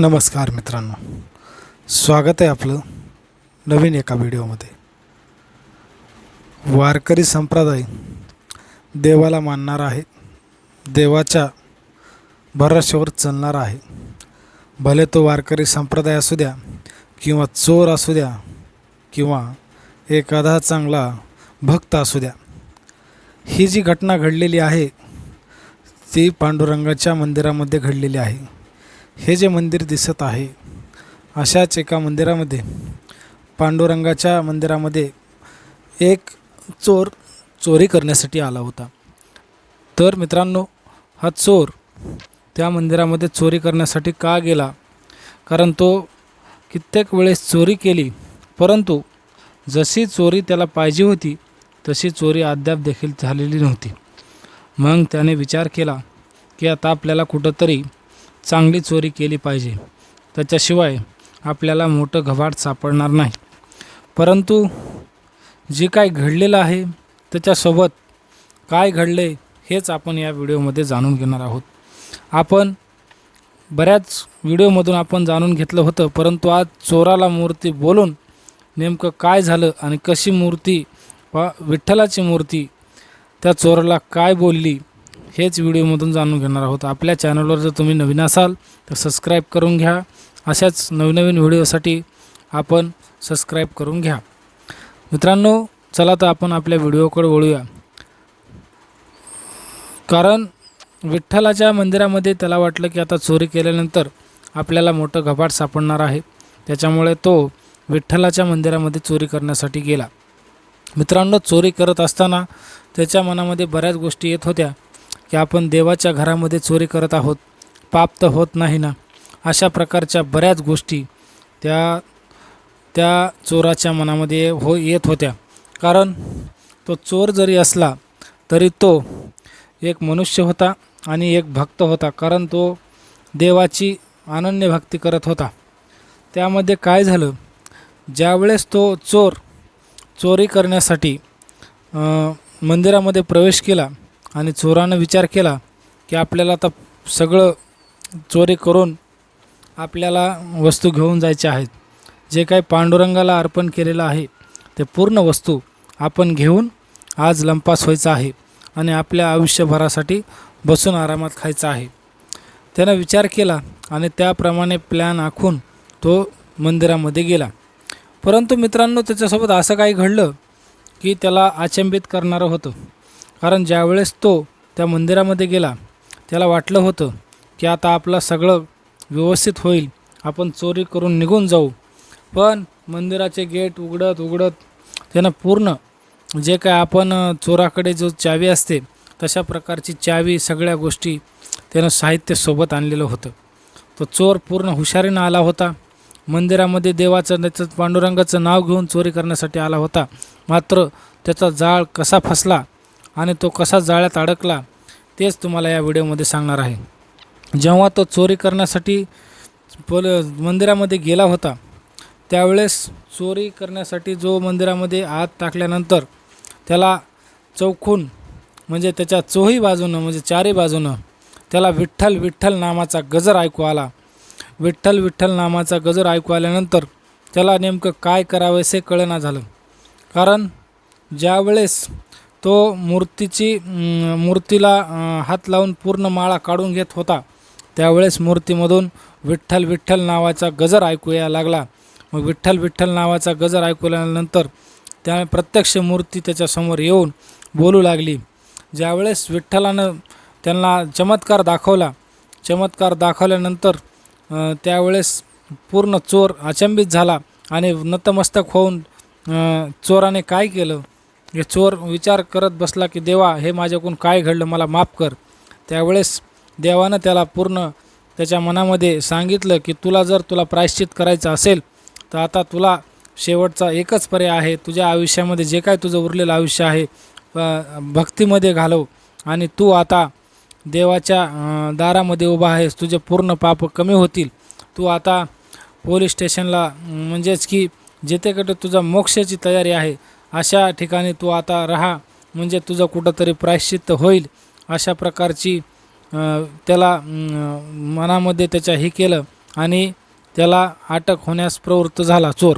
नमस्कार मित्रांनो. स्वागत आहे आपलं नवीन एका व्हिडिओमध्ये. वारकरी संप्रदाय देवाला मानणार आहे. देवाच्या भरोश्यावर चालणार आहे. भले तो वारकरी संप्रदाय असू द्या किंवा चोर असू द्या किंवा एखादा चांगला भक्त असू द्या. ही जी घटना घडलेली आहे ती पांडुरंगाच्या मंदिरामध्ये घडलेली आहे. हे जे मंदिर दिसत आहे अशाच एका मंदिरामध्ये पांडुरंगाच्या मंदिरामध्ये एक चोर चोरी करण्यासाठी आला होता. तर मित्रांनो हा चोर त्या मंदिरामध्ये चोरी करण्यासाठी का गेला? कारण तो कित्येक वेळेस चोरी केली परंतु जशी चोरी त्याला पाहिजे होती तशी चोरी अद्याप देखील झालेली नव्हती. मग त्याने विचार केला की आता आपल्याला कुठंतरी चांगली चोरी केली पाहिजे. त्याच्याशिवाय आपल्याला मोठं घबाड सापडणार नाही. परंतु जे काय घडलेलं आहे त्याच्यासोबत काय घडले हेच आपण या व्हिडिओमध्ये जाणून घेणार आहोत. आपण बऱ्याच व्हिडिओमधून आपण जाणून घेतलं होतं परंतु आज चोराला मूर्ती बोलून नेमकं काय झालं आणि कशी मूर्ती वा विठ्ठलाची मूर्ती त्या चोराला काय बोलली हेच व्हिडिओमधून जाणून घेणार आहोत. आपल्या चॅनलवर जर तुम्ही नवीन असाल तर सबस्क्राईब करून घ्या. अशाच नवनवीन व्हिडिओसाठी आपण सबस्क्राईब करून घ्या. मित्रांनो चला तर आपण आपल्या व्हिडिओकडे वळूया. कारण विठ्ठलाच्या मंदिरामध्ये त्याला वाटलं की आता चोरी केल्यानंतर आपल्याला मोठं घबाट सापडणार आहे. त्याच्यामुळे तो विठ्ठलाच्या मंदिरामध्ये चोरी करण्यासाठी गेला. मित्रांनो चोरी करत असताना त्याच्या मनामध्ये बऱ्याच गोष्टी येत होत्या. की आपण देवाच्या घरामध्ये चोरी करत आहोत पाप तर होत नाही ना? अशा प्रकारच्या बऱ्याच गोष्टी त्या त्या चोराच्या मनामध्ये हो येत होत्या. कारण तो चोर जरी असला तरी तो एक मनुष्य होता आणि एक भक्त होता. कारण तो देवाची अनन्य भक्ती करत होता. त्यामध्ये काय झालं? ज्यावेळेस तो चोर चोरी करण्यासाठी मंदिरामध्ये प्रवेश केला आणि चोरानं विचार केला की आपल्याला आता सगळं चोरी करून आपल्याला वस्तू घेऊन जायच्या आहेत. जे काही पांडुरंगाला अर्पण केलेलं आहे ते पूर्ण वस्तू आपण घेऊन आज लंपास व्हायचं आहे आणि आपल्या आयुष्यभरासाठी बसून आरामात खायचं आहे. त्यानं विचार केला आणि त्याप्रमाणे प्लॅन आखून तो मंदिरामध्ये गेला. परंतु मित्रांनो त्याच्यासोबत असं काही घडलं की त्याला अचंबित करणारं होतं. कारण ज्यावेळेस तो त्या मंदिरामध्ये गेला त्याला वाटलं होतं की आता आपलं सगळं व्यवस्थित होईल आपण चोरी करून निघून जाऊ. पण मंदिराचे गेट उघडत उघडत त्यानं पूर्ण जे काय आपण चोराकडे जो चावी असते तशा प्रकारची चावी सगळ्या गोष्टी त्यानं साहित्य सोबत आणलेलं होतं. तो चोर पूर्ण हुशारीनं आला होता. मंदिरामध्ये देवाचं त्याचं पांडुरंगाचं नाव घेऊन चोरी करण्यासाठी आला होता. मात्र त्याचा जाळ कसा फसला आणि तो कसा जाळ्यात अडकला तेच तुम्हाला या व्हिडिओमध्ये सांगणार आहे. जेव्हा तो चोरी करण्यासाठी पोल मंदिरामध्ये गेला होता त्यावेळेस चोरी करण्यासाठी जो मंदिरामध्ये आत टाकल्यानंतर त्याला चौखून म्हणजे त्याच्या चोही बाजूनं म्हणजे चारी बाजूनं त्याला विठ्ठल विठ्ठल नामाचा गजर ऐकू आला. विठ्ठल विठ्ठल नामाचा गजर ऐकू आल्यानंतर त्याला नेमकं काय करावंसे कळेना झालं. कारण ज्यावेळेस तो मूर्तीची मूर्तीला हात लावून पूर्ण माळा काढून घेत होता. त्यावेळेस मूर्तीमधून विठ्ठल विठ्ठल नावाचा गजर ऐकू यायला लागला. मग विठ्ठल विठ्ठल नावाचा गजर ऐकूल्यानंतर त्या प्रत्यक्ष मूर्ती त्याच्यासमोर येऊन बोलू लागली. ज्यावेळेस विठ्ठलानं त्यांना चमत्कार दाखवला चमत्कार दाखवल्यानंतर त्यावेळेस पूर्ण चोर अचंबित झाला आणि नतमस्तक होऊन चोराने काय केलं? हे चोर विचार करत बसला की देवा हे माझ्याकडून काय घडलं मला माफ कर. त्यावेळेस देवानं त्याला पूर्ण त्याच्या मनामध्ये सांगितलं की तुला जर तुला प्रायश्चित करायचं असेल तर आता तुला शेवटचा एकच पर्याय आहे. तुझ्या आयुष्यामध्ये जे काय तुझं उरलेलं आयुष्य आहे भक्तीमध्ये घालव आणि तू आता देवाच्या दारामध्ये उभा आहेस. तुझे पूर्ण पाप कमी होतील. तू आता पोलीस स्टेशनला म्हणजेच की जिथेकडे तुझा मोक्षाची तयारी आहे अशा ठिकाणी तू आता राहा. म्हणजे तुझं कुठंतरी प्रायश्चित्त होईल. अशा प्रकारची त्याला मनामध्ये त्याच्या हे केलं आणि त्याला अटक होण्यास प्रवृत्त झाला चोर.